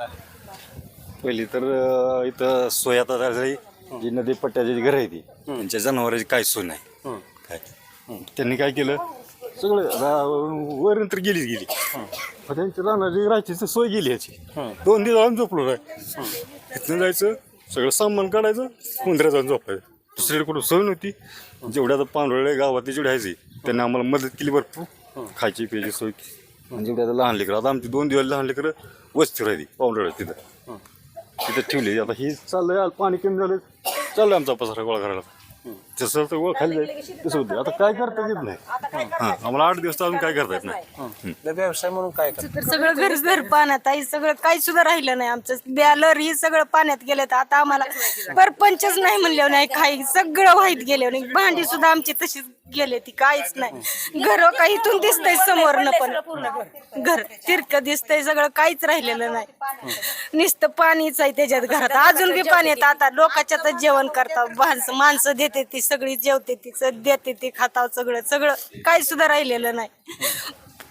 पहिली तर इथं सोय आता झाली जी नदी पट्ट्याची जी घरं आहे ती त्यांच्या जनावरांची काय सोय नाही. काय? त्यांनी काय केलं? सगळं रा- वरून तर गेलीच गेली. पण त्यांच्या राहण्याची राहायची सोय गेली याची. दोन दिवस आम्ही झोपलो नाही. इथनं जायचं सगळं सामान काढायचं मुंद्र्या जाऊन झोपायचं. दुसरीकडे कुठं सोय नव्हती. जेवढ्या आता पांढरवळे गावातली जेवढी आहे त्यांनी आम्हाला मदत केली भरपूर. खायची प्यायची सोय केली. आणि जेवढ्या आता लहान लेकरं आता आमची दोन दिवस लहान लेकरं वस्ती राहिली पांढरवळे तिथं. तिथं ठेवली आता ही चाललंय पाणी कमी झालं चाललंय आमचा पसारा गोळा करायला. जसं तर खाली जाईल तसं होते आता काय करता येत नाही. हां आम्हाला आठ दिवस तर अजून काय करता येत नाही. व्यवसाय म्हणून काय करता? तर सगळं घर घर पाण्यात आहे सगळं काही सुद्धा राहिलं नाही आमचं. बॅलर ही सगळं पाण्यात गेलं तर आता आम्हाला परपंचच नाही म्हणलं नाही काही सगळं वाईट गेले नाही. भांडी सुद्धा आमची तशीच गेले ती काहीच नाही. घर काही इथून दिसतंय समोरनं पण. घर तिरक दिसतंय सगळं काहीच राहिलेलं नाही. नुसतं पाणीच आहे त्याच्यात घरात. अजून बी पाणी येतं. आता लोकांच्यातच जेवण करतात माणसं माणसं देते ती सगळी जेवते ती स- देते ती खाताव सगळं सगळं काही सुद्धा राहिलेलं नाही.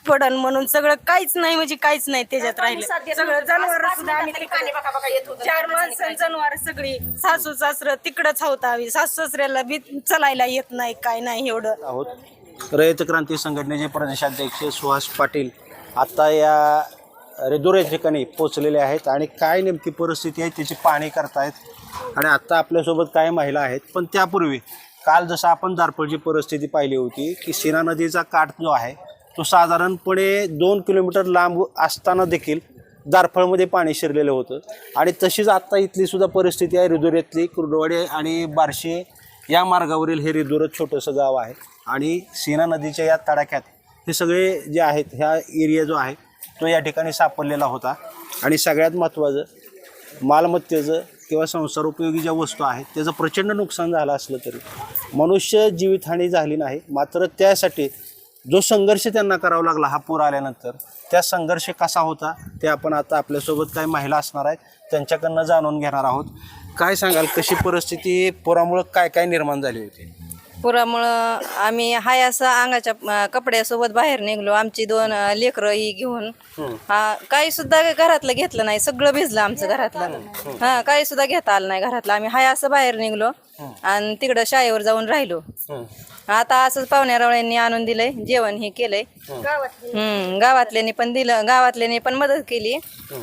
पडन म्हणून सगळं काहीच नाही म्हणजे काहीच नाही त्याच्यात राहिलं. सगळं जनावर सुद्धा आम्ही तिकडे- चार माणसं जनावर सगळी सासू सासरं तिकडच होत आम्ही सासू सासऱ्याला बी चलायला येत नाही काय नाही एवढं. आहोत. रयत क्रांती संघटनेचे प्रदेशाध्यक्ष सुहास पाटील आता या रेदोर ठिकाणी पोचलेले आहेत आणि काय नेमकी परिस्थिती आहे त्याची पाहणी करतायत. आणि आत्ता आपल्यासोबत काय महिला आहेत पण त्यापूर्वी काल जसं आपण दारपळची परिस्थिती पाहिली होती की सीना नदीचा काठ जो आहे तो साधारणपणे दोन किलोमीटर लांब असताना देखील दारफळमध्ये पाणी शिरलेलं होतं. आणि तशीच आत्ता इथली सुद्धा परिस्थिती आहे रिदोऱ्यातली कुर्डवाडे आणि बारशे या मार्गावरील हे रिदोरत छोटंसं गाव आहे. आणि सीना नदीच्या या तडाख्यात हे सगळे जे आहेत ह्या एरिया जो आहे तो या ठिकाणी सापडलेला होता. आणि सगळ्यात महत्त्वाचं मालमत्तेचं किंवा संसार उपयोगी ज्या वस्तू आहेत त्याचं प्रचंड नुकसान झालं असलं तरी मनुष्य जीवितहानी झाली नाही. मात्र त्यासाठी जो संघर्ष त्यांना करावा लागला हा पूर आल्यानंतर त्या संघर्ष कसा होता ते आपण आता आपल्यासोबत काही महिला असणार आहेत त्यांच्याकडनं जाणून घेणार आहोत. काय सांगाल कशी परिस्थिती पुरामुळं काय काय निर्माण झाली होती? पुरामुळं आम्ही हाय असं अंगाच्या कपड्यासोबत बाहेर निघलो. आमची दोन लेकरं ही घेऊन हा काही सुद्धा घरातलं घेतलं नाही. सगळं भिजलं आमचं घरातलं हा काही सुद्धा घेता आलं नाही घरातलं. आम्ही हाय असं बाहेर निघलो आणि तिकडं शाळेवर जाऊन राहिलो. आता असंच पाहुण्यारावळ्यांनी आणून दिलंय जेवण हे केलंय. हम्म. गावातल्यानी पण दिलं गावातल्यानी पण मदत केली.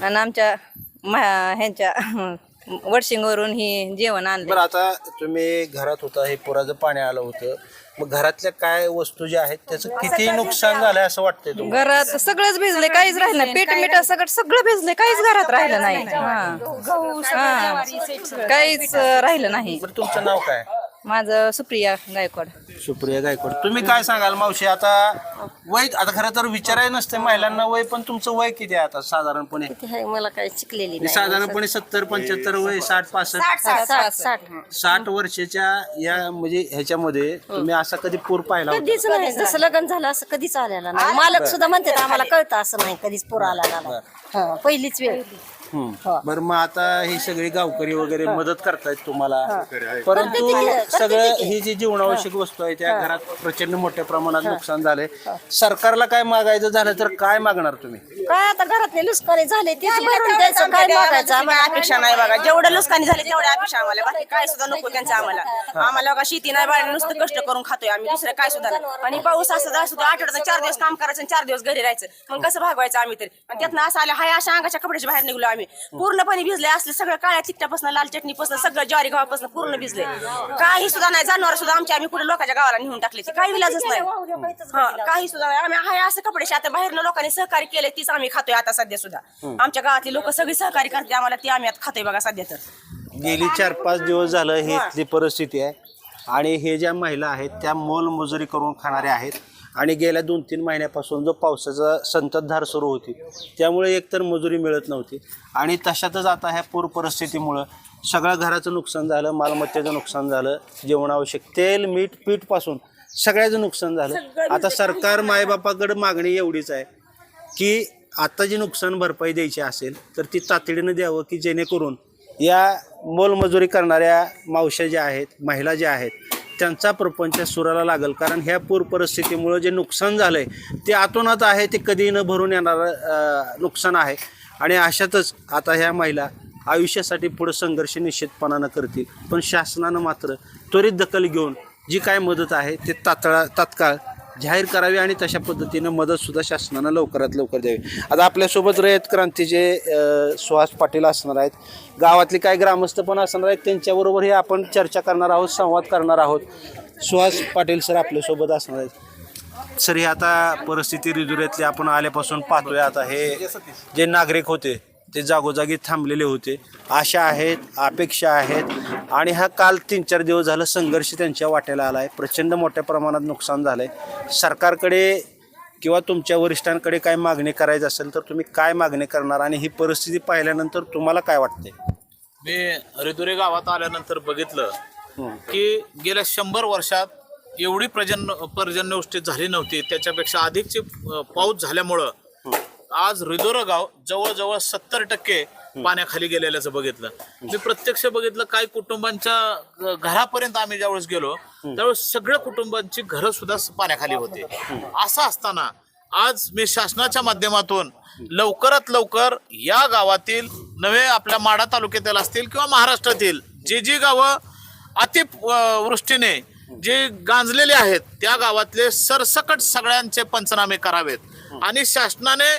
आणि आमच्या ह्यांच्या वडशिंगवरून ही जेवण आणलं बरं आता तुम्ही घरात होता हे पुराचं पाणी आलं होतं. मग घरातल्या काय वस्तू ज्या आहेत त्याचं किती नुकसान झालंय असं वाटतंय तुम्हाला? घरात सगळंच भिजले काहीच राहिलं नाही. पीठ मीठ सगळं सगळं भिजले काहीच घरात राहिलं नाही. हा. हा. काहीच अं, राहिलं नाही. बरं तुमचं नाव काय? माझं सुप्रिया गायकवाड. सुप्रिया गायकवाड. तुम्ही काय सांगाल मावशी? आता वय आता खरं तर विचारायला नसते महिलांना वय पण तुमचं वय किती आहे आता साधारणपणे? हे मला काही शिकलेली नाही. साधारणपणे सत्तर पंच्याहत्तर वय साठ पासष्ट? साठ साठ साठ साठ. वर्षाच्या या म्हणजे ह्याच्यामध्ये तुम्ही असा कधी पूर पाहिला होता? कधीच नाही. जसं लग्न झालं असं कधीच आलेला नाही. मालक सुद्धा म्हणतात आम्हाला कळतं असं नाही कधीच पूर आला नाही. हा पहिलीच वेळ. हम्म. बरं मग आता ही सगळी गावकरी वगैरे मदत करतायत तुम्हाला. परंतु सगळं ही जी जीवनावश्यक वस्तू आहे त्या घरात प्रचंड मोठ्या प्रमाणात नुकसान झालंय. सरकारला काय मागायचं झालं तर काय मागणार तुम्ही? काय आता घरातले लुस्कारे झाले ते भरून द्यायचं काय मागायचं आम्हाला? अपेक्षा नाही बघा. जेवढं नुकसानी झाले तेवढ्या अपेक्षा आम्हाला. बाकी काय सुद्धा नको त्यांचं आम्हाला. आम्हाला बघा शेती नाही बाळा नुसतं कष्ट करून खातोय आम्ही. दुसरं काय सुद्धा नाही. आणि पाऊस असं जास्त होता आठवड्यात चार दिवस काम करायचं आणि चार दिवस घरी राहायचं. मग कसं भागवायचं आम्ही तरी? आणि त्यातनं असं आलं हाय अशा अंगाच्या कपड्याच्या बाहेर निघलो आम्ही. पूर्णपणे भिजले असले सगळं काळ्या तिकट्यापासून लाल चटणीपासून सगळं ज्वारी गव्हापासून पूर्ण भिजले. काही सुद्धा नाही जनावर सुद्धा आमच्या आम्ही कुठे लोकांच्या गावाला नेऊन टाकले ते काही विलाजच नाही. हा, काही सुद्धा नाही. आम्ही हाय असं कपडे आता बाहेरनं लोकांनी सहकार्य केले तीच आम्ही खातोय आता सध्या सुद्धा. आमच्या गावातली लोक सगळी सहकार्य करते आम्हाला ती आम्ही आता खातोय बघा सध्या तर. गेली चार पाच दिवस झालं ही. इथली परिस्थिती आहे. आणि हे ज्या महिला आहेत त्या मोलमजुरी करून खाणाऱ्या आहेत. आणि गेल्या दोन तीन महिन्यापासून जो पावसाचा संततधार सुरू होती त्यामुळे एकतर मजुरी मिळत नव्हती. आणि तशातच आता ह्या पूर परिस्थितीमुळं सगळं घराचं नुकसान झालं मालमत्तेचं नुकसान झालं जेवणावश्यक तेल मीठ पीठपासून सगळ्याचं नुकसान झालं. आता सरकार मायबापाकडे मागणी एवढीच आहे की आता जी नुकसान भरपाई द्यायची असेल तर ती तातडीनं द्यावं की जेणेकरून या मोलमजुरी करणाऱ्या मावश्या ज्या आहेत महिला ज्या आहेत त्यांचा प्रपंच सुराला लागेल. कारण ह्या पूर परिस्थितीमुळं जे नुकसान झालं आहे ते आतोनात आहे ते कधी न भरून येणारं नुकसान आहे. आणि अशातच आता ह्या महिला आयुष्यासाठी पुढं संघर्ष निश्चितपणानं करतील. पण शासनानं मात्र त्वरित दखल घेऊन जी काय मदत आहे ते तातळा तात्काळ जाहीर करावी आणि तशा पद्धतीनं मदतसुद्धा शासनानं लवकरात लवकर द्यावी. आता आपल्यासोबत रयत क्रांतीचे सुहास पाटील असणार आहेत गावातले काही ग्रामस्थ पण असणार आहेत त्यांच्याबरोबरही आपण चर्चा करणार आहोत संवाद करणार आहोत. सुहास पाटील सर आपल्यासोबत असणार आहेत. सर ही आता परिस्थिती रिजुऱ्यातली आपण आल्यापासून पाहतोय आता हे जे नागरिक होते ते जागोजागी थांबलेले होते. आशा आहेत अपेक्षा आहेत आणि हा काल तीन चार दिवस झालं संघर्ष त्यांच्या वाट्याला आला आहे. प्रचंड मोठ्या प्रमाणात नुकसान झालं आहे सरकारकडे किंवा तुमच्या वरिष्ठांकडे काय मागणी करायची असेल तर तुम्ही काय मागणी करणार आणि ही परिस्थिती पाहिल्यानंतर तुम्हाला काय वाटते मी रिदुरे गावात आल्यानंतर बघितलं की गेल्या शंभर वर्षात एवढी पर्जन्य पर्जन्यवृष्टी झाली नव्हती. त्याच्यापेक्षा अधिकची पाऊस झाल्यामुळं आज रिदोरा गाव जवळजवळ सत्तर टक्के पाण्याखाली गेलेल्याचं बघितलं. मी प्रत्यक्ष बघितलं काही कुटुंबांच्या घरापर्यंत आम्ही ज्यावेळेस गेलो त्यावेळेस सगळ्या कुटुंबांची घरं सुद्धा पाण्याखाली होती. असं असताना आज मी शासनाच्या माध्यमातून लवकरात लवकर या गावातील नवे आपल्या माडा तालुक्यातील असतील किंवा महाराष्ट्रातील जी जी गावं अति अ, वृष्टीने जे गांजलेले आहेत त्या गावातले सरसकट सगळ्यांचे पंचनामे करावेत. आणि शासनाने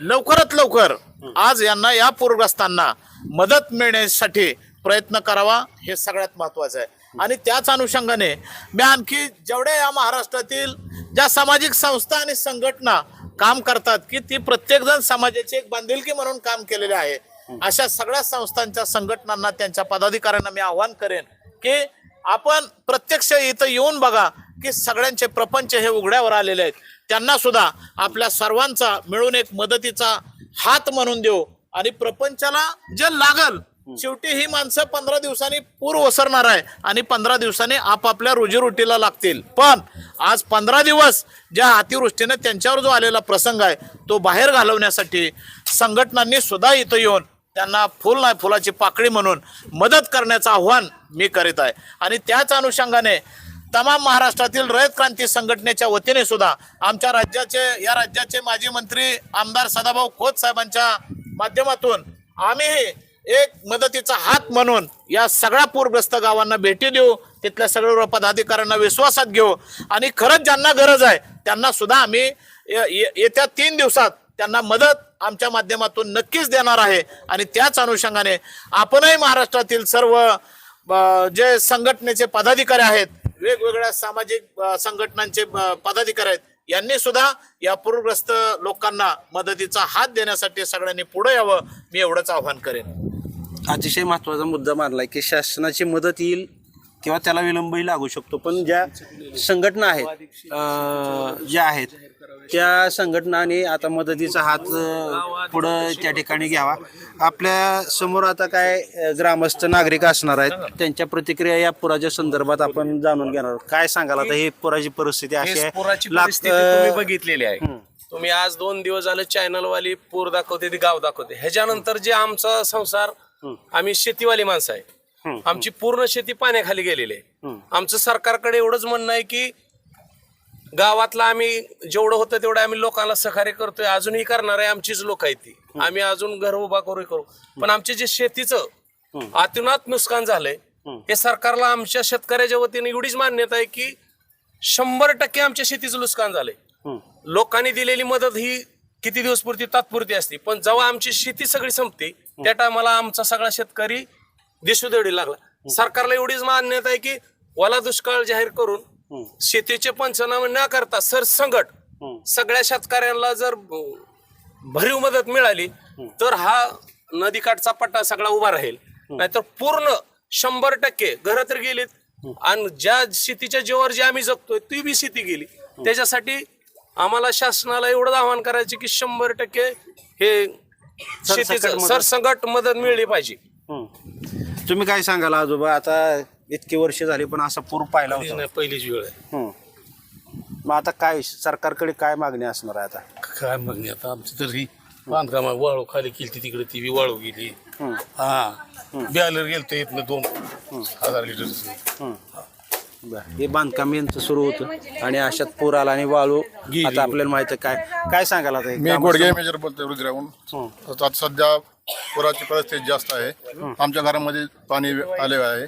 लवकरात लवकर आज यांना या पूरग्रस्तांना मदत मिळण्यासाठी प्रयत्न करावा हे सगळ्यात महत्वाचं आहे. आणि त्याच अनुषंगाने मी आणखी जेवढ्या या महाराष्ट्रातील ज्या सामाजिक संस्था आणि संघटना काम करतात की ती प्रत्येकजण समाजाची एक बांधिलकी म्हणून काम केलेले आहे अशा सगळ्या संस्थांच्या संघटनांना त्यांच्या पदाधिकाऱ्यांना मी आव्हान करेन की आपण प्रत्यक्ष इथं येऊन बघा की सगळ्यांचे प्रपंच हे उघड्यावर आलेले आहेत. त्यांना सुद्धा आपल्या सर्वांचा मिळून एक मदतीचा हात म्हणून देऊ. आणि प्रपंचाला जे लागल शेवटी ही माणसं पंधरा दिवसांनी पूर ओसरणार आहे आणि पंधरा दिवसांनी आपापल्या रोजीरोटीला लागतील. पण आज पंधरा दिवस ज्या अतिवृष्टीने त्यांच्यावर जो आलेला प्रसंग आहे तो बाहेर घालवण्यासाठी संघटनांनी सुद्धा इथं येऊन त्यांना फुल नाही फुलाची पाकळी म्हणून मदत करण्याचं आव्हान मी करीत आहे. आणि त्याच अनुषंगाने तमाम महाराष्ट्रातील रयत क्रांती संघटनेच्या वतीने सुद्धा आमच्या राज्याचे या राज्याचे माजी मंत्री आमदार सदाभाऊ खोत साहेबांच्या माध्यमातून आम्हीही एक मदतीचा हात म्हणून या सगळ्या पूरग्रस्त गावांना भेटी देऊ तिथल्या सगळ्या पदाधिकाऱ्यांना विश्वासात घेऊ आणि खरंच ज्यांना गरज आहे त्यांना सुद्धा आम्ही ये- येत्या तीन दिवसात त्यांना मदत आमच्या माध्यमातून नक्कीच देणार आहे. आणि त्याच अनुषंगाने आपणही महाराष्ट्रातील सर्व जे संघटनेचे पदाधिकारी आहेत वेगवेगळ्या सामाजिक संघटनांचे पदाधिकारी आहेत. यांनी सुद्धा या पूरग्रस्त लोकांना मदतीचा हात देण्यासाठी सगळ्यांनी पुढे यावं मी एवढंच आव्हान करेन. अतिशय महत्त्वाचा मुद्दा मानलाय की शासनाची मदत येईल किंवा त्याला विलंबही लागू शकतो. पण ज्या संघटना आहेत ज्या आहेत त्या संघटनाने आता मदतीचा हात पुढं त्या ठिकाणी घ्यावा. आपल्यासमोर आता काय ग्रामस्थ नागरिक असणार आहेत त्यांच्या प्रतिक्रिया या पुराच्या संदर्भात आपण जाणून घेणार आहोत. काय सांगाल आता? ही पुराची परिस्थिती अशी आहे. बघितलेली आहे. तुम्ही आज दोन दिवस झालं चॅनल वाली पूर दाखवते ती गाव दाखवते. ह्याच्यानंतर जे आमचा संसार आम्ही शेतीवाली माणसं आहे. आमची पूर्ण शेती पाण्याखाली गेलेली आहे. आमचं सरकारकडे एवढंच म्हणणं आहे की गावातला आम्ही जेवढं होतं तेवढं आम्ही लोकांना सहकार्य करतोय. अजूनही करणार आहे आमचीच लोक आहेत ती. आम्ही अजून घर उभा करू करू. पण आमचे जे शेतीचं अतुनात नुकसान झालंय हे सरकारला आमच्या शेतकऱ्याच्या वतीने एवढीच मान्यता आहे की शंभर टक्के आमच्या शेतीचं नुकसान झालंय. लोकांनी दिलेली मदत ही किती दिवस पुरती तात्पुरती असते. पण जेव्हा आमची शेती सगळी संपते त्या टायमाला आमचा सगळा शेतकरी देशोदेडी लागला. सरकारला एवढीच मान्यता आहे की ओला दुष्काळ जाहीर करून शेतीचे पंचनामे न करता सरसंगट सगळ्या शेतकऱ्यांना जर भरीव मदत मिळाली तर हा नदीकाठचा पट्टा सगळा उभा राहील. नाहीतर पूर्ण शंभर टक्के घरं तर गेलीत. आणि ज्या शेतीच्या जीवावर जी आम्ही जगतोय ती बी शेती गेली. त्याच्यासाठी आम्हाला शासनाला एवढं आवाहन करायचे की शंभर टक्के हे शेतीचं. सरसंगट मदत. मिळली पाहिजे. तुम्ही काय सांगाल आजोबा? आता इतकी वर्ष झाली पण असा पूर पाहिला होता. नाही, पहिलीच वेळ आहे. मग आता काय सरकारकडे काय मागणी असणार आहे आता? काय मागणी आता? आमची तर ही बांधकाम वाळू खाली केली तिकडे ती बी वाळू गेली. हा. बॅलर गेलतो इथनं दोन हजार लिटर बरं. हे बांधकाम यांचं सुरू होतं आणि अशात पूर आला आणि वाळू आता आपल्याला माहिती आहे काय. काय सांगाल आता हे मी कामाचं- गोडगे मेजर बोलतोय रुद्राहून. आता सध्या पुराची परिस्थिती जास्त आहे. आमच्या घरामध्ये पाणी आले आहे.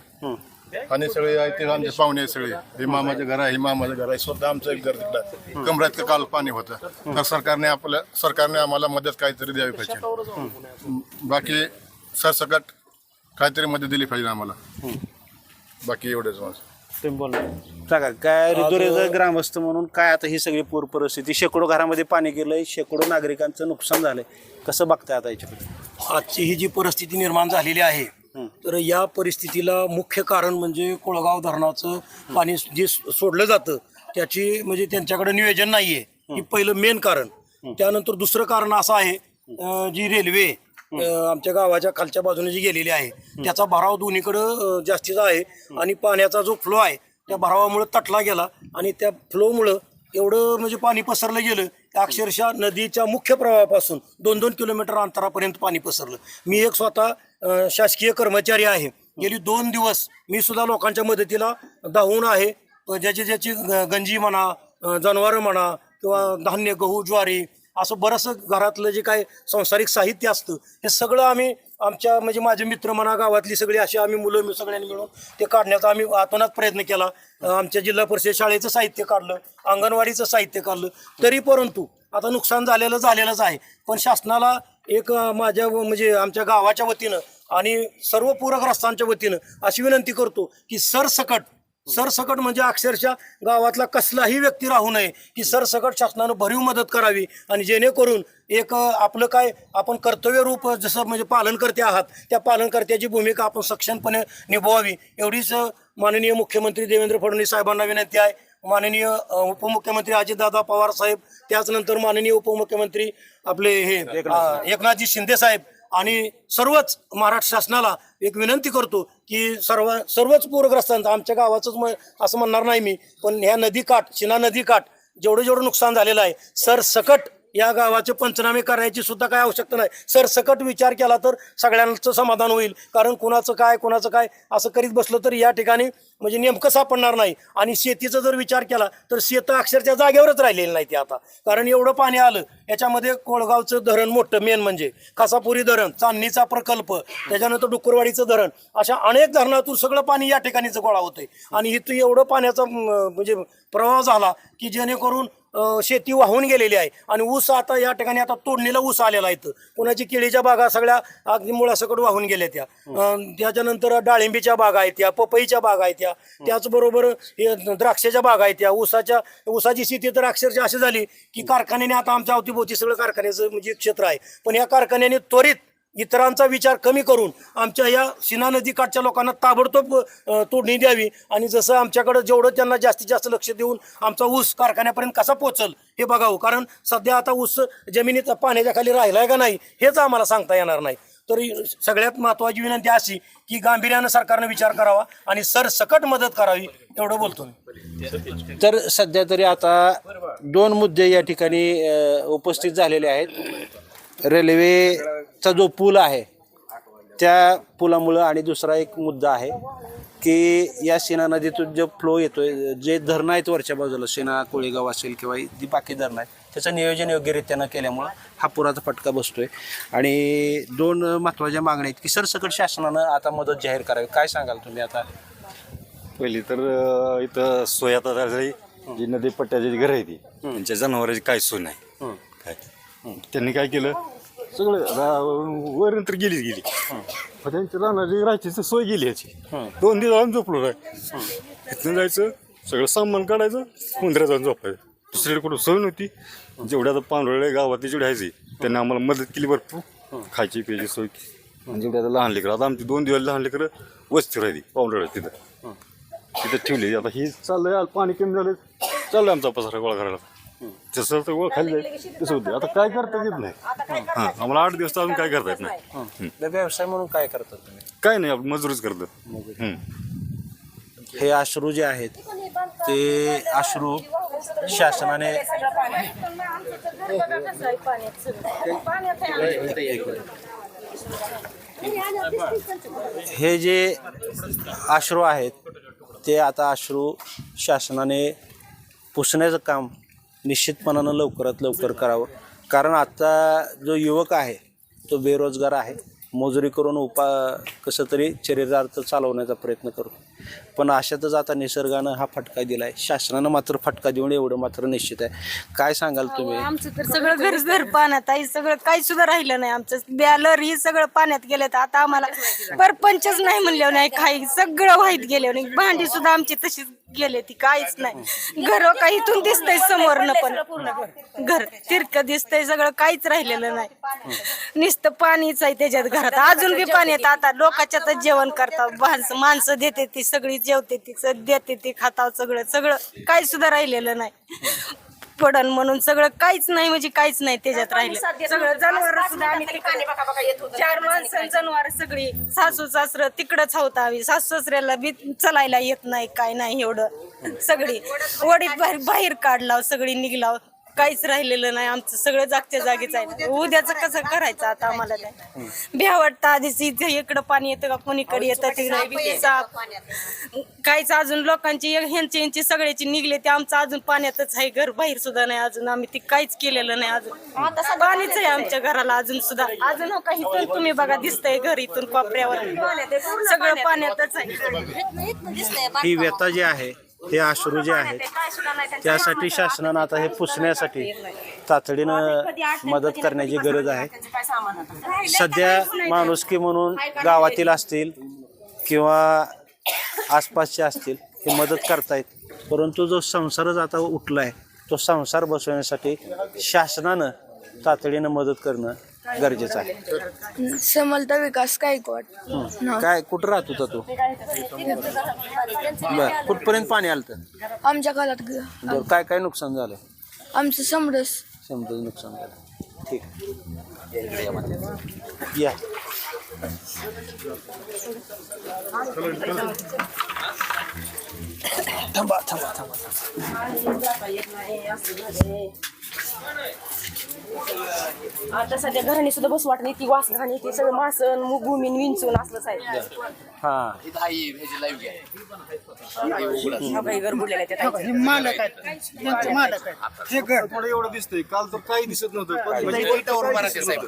आणि सगळे आहे ते आमचे पाहुणे आहे सगळे. हे मामाचे घर आहे हे मामाचं घर आहे. स्वतः आमचं एक घर तिकडं आहे. कमरात काल पाणी होतं. तर सरकारने आपल्या सरकारने आम्हाला मदत काहीतरी द्यावी पाहिजे. बाकी सरसकट काहीतरी मदत दिली पाहिजे आम्हाला. बाकी एवढेच माझं. तुम्ही बोला. सांगा काय रिदोरेचं ग्रामस्थ म्हणून काय आता ही सगळी पूर परिस्थिती? शेकडो घरामध्ये पाणी गेलंय शेकडो नागरिकांचं नुकसान झालंय. कसं बघताय आता याच्याकडे आजची ही जी परिस्थिती निर्माण झालेली आहे तर या परिस्थितीला मुख्य कारण म्हणजे कोळगाव धरणाचं पाणी जे सोडलं जातं त्याची म्हणजे त्यांच्याकडे नियोजन नाहीये. ही पहिलं मेन कारण. त्यानंतर दुसरं कारण असं आहे जी रेल्वे आमच्या गावाच्या खालच्या बाजूने जी गेलेली आहे त्याचा भराव दोन्हीकडं जास्तीचा आहे आणि पाण्याचा जो फ्लो आहे त्या भरावामुळे तटला गेला आणि त्या फ्लोमुळं एवढं म्हणजे पाणी पसरलं गेलं अक्षरशः नदीच्या मुख्य प्रवाहापासून दोन दोन किलोमीटर अंतरापर्यंत पाणी पसरलं. मी एक स्वतः शासकीय कर्मचारी आहे. गेली दोन दिवस मी सुद्धा लोकांच्या मदतीला धावून आहे. ज्याची ज्याची ग- गंजी म्हणा अं, जनावरं म्हणा किंवा धान्य गहू ज्वारी असं बरंचसं घरातलं जे काय सांसारिक साहित्य असतं हे सगळं आम्ही आमच्या म्हणजे माझे मित्र म्हणा गावातली सगळी अशी आम्ही मुलं मी सगळ्यांनी मिळून ते काढण्याचा आम्ही आतोनात प्रयत्न केला. आमच्या जिल्हा परिषद शाळेचं साहित्य काढलं अंगणवाडीचं साहित्य काढलं. तरी परंतु आता नुकसान झालेलं झालेलंच आहे. पण शासनाला एक माझ्या म्हणजे आमच्या गावाच्या वतीनं आणि सर्व पूरग्रस्तांच्या वतीनं अशी विनंती करतो की सरसकट सरसकट म्हणजे अक्षरशः गावातला कसलाही व्यक्ती राहू नये की सरसकट शासनानं भरीव मदत करावी आणि जेणेकरून एक आपलं काय आपण कर्तव्य रूप जसं म्हणजे पालनकर्ते आहात त्या पालनकर्त्याची भूमिका आपण सक्षमपणे निभवावी. एवढीच माननीय मुख्यमंत्री देवेंद्र फडणवीस साहेबांना विनंती आहे. माननीय उपमुख्यमंत्री अजितदादा पवार साहेब त्याचनंतर माननीय उपमुख्यमंत्री आपले हे एकनाथजी शिंदे साहेब आणि सर्वच महाराष्ट्र शासनाला एक विनंती करतो की सर्व सर्वच पूरग्रस्तांचं आमच्या गावाचंच म असं म्हणणार नाही मी पण ह्या नदीकाठ शिना नदीकाठ जेवढं जेवढं नुकसान झालेलं आहे सरसकट या गावाचे पंचनामे करायची सुद्धा काय आवश्यकता नाही. सरसकट विचार केला तर सगळ्यांचं समाधान होईल. कारण कुणाचं काय कुणाचं काय असं करीत बसलं तर या ठिकाणी म्हणजे नेमकं सापडणार नाही. आणि शेतीचा जर विचार केला तर शेतं अक्षरच्या जागेवरच राहिलेली नाही ते आता. कारण एवढं पाणी आलं याच्यामध्ये कोळगावचं धरण मोठं मेन म्हणजे. खासापुरी धरण चांदणीचा प्रकल्प त्याच्यानंतर डुक्करवाडीचं धरण अशा अनेक धरणातून सगळं पाणी या ठिकाणीच गोळा होतंय. आणि इथं एवढं पाण्याचा म्हणजे प्रवाह झाला की जेणेकरून शेती वाहून गेलेली आहे. आणि ऊस आता या ठिकाणी आता तोडणीला ऊस आलेला आहे. कुणाची केळीच्या बागा सगळ्या अगदी मुळासकट वाहून गेल्या त्या. त्याच्यानंतर डाळिंबीच्या बागा आहेत त्या पपईच्या बागा आहेत त्या. त्याचबरोबर हे द्राक्षाच्या बागा आहेत त्या. ऊसाच्या ऊसाची शेती तर अक्षरशः अशी झाली की कारखान्याने आता आमच्या अवतीभोवती सगळं कारखान्याचं म्हणजे क्षेत्र आहे. पण या कारखान्याने त्वरित इतरांचा विचार कमी करून आमच्या या सीना नदीकाठच्या लोकांना ताबडतोब तोडणी द्यावी. आणि जसं आमच्याकडं जेवढं त्यांना जास्तीत जास्त लक्ष देऊन आमचा ऊस कारखान्यापर्यंत कसा पोचल हे बघावं. कारण सध्या आता ऊस जमिनीत पाण्याच्या खाली राहिलाय का नाही हेच आम्हाला सांगता येणार नाही. तर सगळ्यात महत्त्वाची विनंती अशी की गांभीर्यानं सरकारनं विचार करावा आणि सरसकट मदत करावी एवढं बोलतो तर सध्या तरी आता दोन मुद्दे या ठिकाणी उपस्थित झालेले आहेत. रेल्वेचा जो पूल आहे त्या पुलामुळं आणि दुसरा एक मुद्दा आहे की या सीना नदीतून जो फ्लो येतोय जे धरणं आहेत वरच्या बाजूला सीना कोळेगाव असेल किंवा जी बाकी धरणं आहेत त्याचं नियोजन योग्यरित्या न केल्यामुळं हा पुराचा फटका बसतोय. आणि दोन महत्त्वाच्या मागण्या आहेत की सरसकट शासनानं आता मदत जाहीर करावी. काय सांगाल तुम्ही आता? पहिली तर इथं सोयाता झाली जी नदी पट्ट्याची घर आहे ती त्यांच्या जनावरांची काय सोय नाही. काय? त्यांनी काय केलं? सगळं रा- वरून तर गेलीच गेली. पण त्यांच्या राहण्याची राहायची सोय गेली याची. दोन दिवस आम्ही झोपलो नाही. इथनं जायचं सगळं सामान काढायचं उंदऱ्या जाऊन झोपायचं. दुसरीकडे कुठं सोय नव्हती. जेवढ्या आता पांढरळे गावातली जेवढी आहे त्यांनी आम्हाला मदत केली भरपूर. खायची प्यायची सोय केली. जेवढ्या आता लहान लेकरं आता आमची दोन दिवस लहान लेकरं वस्ती राहिली पांढरळे तिथं. तिथं ठेवली. आता ही चाललंय पाणी कमी झालं चाललंय आमचा पसारा गोळा करायला. जसं तर जाईल तसं होते. आता काय करता येत नाही. हां आम्हाला आठ दिवस तर अजून काय करता येत नाही. हं. व्यवसाय म्हणून काय करतात तुम्ही? काय नाही आपण मजुरीच करतो. हं. हे अश्रू जे आहेत ते अश्रू शासनाने हे जे अश्रू आहेत ते आता अश्रू शासनाने पुसण्याचं काम निश्चितपणानं लवकरात लवकर करावं. कारण आता जो युवक आहे तो बेरोजगार आहे. मजुरी करून उपा कसं तरी शरीरार्थ चालवण्याचा प्रयत्न करतो. पण अशातच आता निसर्गानं हा फटका दिला आहे शासनानं मात्र फटका देऊन एवढं मात्र निश्चित आहे. काय सांगाल तुम्ही? आमचं तर सगळं घर घर पाण्यात आहे. सगळं काही सुद्धा राहिलं नाही आमचं. बॅलर ही सगळं पाण्यात गेलं तर आता आम्हाला परपंचच नाही म्हणल्यावर नाही काही. सगळं वाईट गेलं नाही भांडी सुद्धा आमची तशीच गेले ती. काहीच नाही. घर काही इथून दिसतंय समोरनं पण. घर तिरक दिसतंय. सगळं काहीच राहिलेलं नाही. नुसतं पाणीच आहे त्याच्यात घरात. अजून बी पाणी येतं. आता लोकांच्यातच जेवण करतात. माणसं माणसं देते ती. सगळी जेवते ती देते ती खाताव सगळं सगळं काही सुद्धा राहिलेलं नाही. पडन म्हणून सगळं काहीच नाही म्हणजे काहीच नाही त्याच्यात राहिलं. सगळं जनावर सुद्धा आम्ही तिकडे- चार माणसं जनावर सगळी सासू सासरं तिकडच होत आम्ही. सासू सासऱ्याला बी चलायला येत नाही काय नाही एवढं. सगळी वडीत बाहेर बाहेर काढलाव सगळी निघलाव. काहीच राहिलेलं नाही आमचं सगळं जागच्या जागेच आहे उद्याचं कसं करायचं आता आम्हाला काय भ्या वाटतं आधीच इथे इकडं पाणी येतं का कोणीकडे येतं तिकडे साप काहीच अजून लोकांची ह्यांची यांची सगळ्याची निघले ते आमचं अजून पाण्यातच आहे घर बाहेर सुद्धा नाही अजून आम्ही ते काहीच केलेलं नाही अजून पाणीच आहे आमच्या घराला अजून सुद्धा अजून हो का इथून तुम्ही बघा दिसतंय घर इथून कोपऱ्यावर सगळं पाण्यातच आहे ही व्यथा जी आहे हे अश्रू जे आहेत त्यासाठी शासनानं आता हे पुसण्यासाठी तातडीनं मदत करण्याची गरज आहे. सध्या माणुसकी म्हणून गावातील असतील किंवा आसपासचे असतील हे मदत करतायत. परंतु जो संसारच आता उठला आहे तो संसार बसवण्यासाठी शासनानं तातडीनं मदत करणं गरजेचं आहे. समलता विकास गायकवाड. हं. काय कुठं राहत होता तू? बर कुठपर्यंत पाणी आलं तर आमच्या काळात ग- बरं काय काय नुकसान झालं? आमचं समरस. समजा नुकसान झालं. ठीक या. थांबा थांबा थांबा. आता सध्या घराने सुद्धा बस वाटत नाही ती वास घाणी ती सगळं मासन भूमीन विंचून असलंच आहे. हा. हा घर. एवढं दिसतंय. काल तर काही दिसत नव्हतं.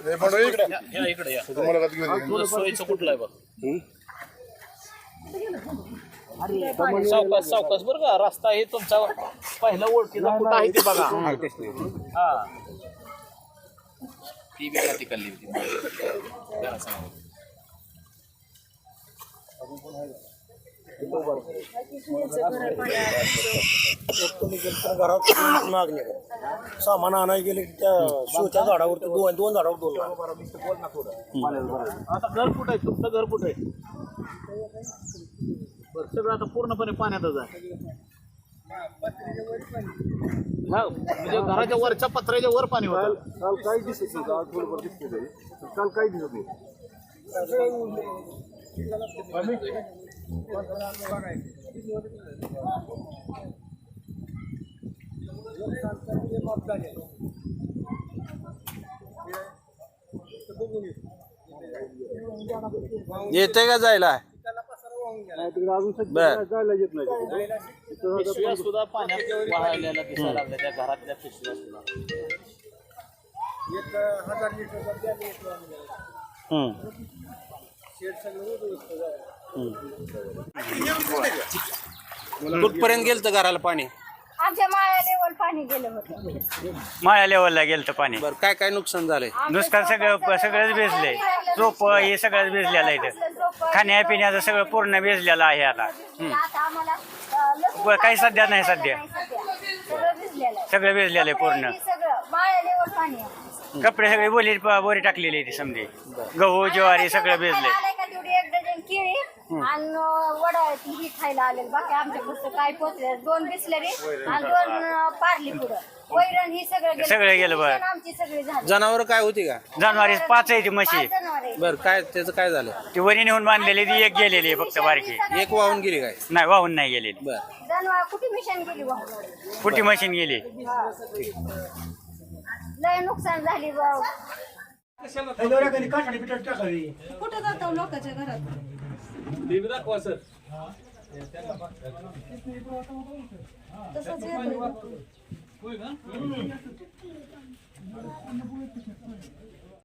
हे बंडू इकडे. या इकडे या. तुम्हाला का घेऊन ये. थोडं सोयीचं कुठलं आहे बघ? सावकाश सावकाश बरं का? रस्ता हे तुमचा पहिला ओळखीचा कुठं आहे ते बघा. हा घरात मागणी आहे. सामान आणायला गेले की त्या शोच्या झाडावरती दोन दोन झाडावर दोन आता घर कुठं आहे? तुमचं घर कुठं आहे? बरं सगळं आता पूर्णपणे पाण्यातच आहे. हा, म्हणजे घराच्या वरच्या पत्र्याच्या वर पाणी होतं. काल काही दिसत नव्हतं आज तरी. पण काल काही दिसत नाही येते का जायला? बर. जायला येत नाही पिशव्या सुद्धा पाण्यात वाळलेल्या दिसायला लागल्या त्या घरातल्या पिशव्या सुद्धा. हम्म. कुठपर्यंत गेलं घराला पाणी? आमच्या माया लेवल पाणी गेलं होतं. माळ्या लेवलला गेलं पाणी. बरं काय काय नुकसान झालंय? नुसतं सगळं सगळंच भिजलंय. चोप हे सगळंच भिजलेलं आहे इथं. खाण्यापिण्याचं सगळं पूर्ण भिजलेलं आहे आता आता आम्हाला अं, लसूण काही सध्या नाही सध्या सगळं भिजलेलं आहे. सगळं भिजलेलं आहे पूर्ण सगळं लेवल पाणी आहे. कपडे सगळे बोली बोरी टाकलेली आहे ती समजे गहू ज्वारी सगळं भिजलंय आलंय का तेवढी केळी आणि वडा ही खायला आलेलं बाकी आमच्या पुस्तक काय पोचले दोन बिसलरी आणि दोन पार्ली पुढं. वैरण ही सगळं गेलं. सगळं गेलं बरं. आमची सगळी झाली. जनावर काय होती का? जानेवारी पाच आहे ती म्हशी. पाच जनावरं आहे. बरं काय त्याचं काय झालं? ती वरी नेऊन बांधलेली ती एक गेलेली आहे फक्त बारकी. एक वाहून गेली काय? नाही वाहून नाही गेलेली. बर. जनावर कुठे मिशन गेली वाहून? कुठे मशीन गेली? लय नुकसान झाली टाकावी? कुठे जातो लोकांच्या घरात? टीव्ही दाखवा सर. तसंच येतोय होय का?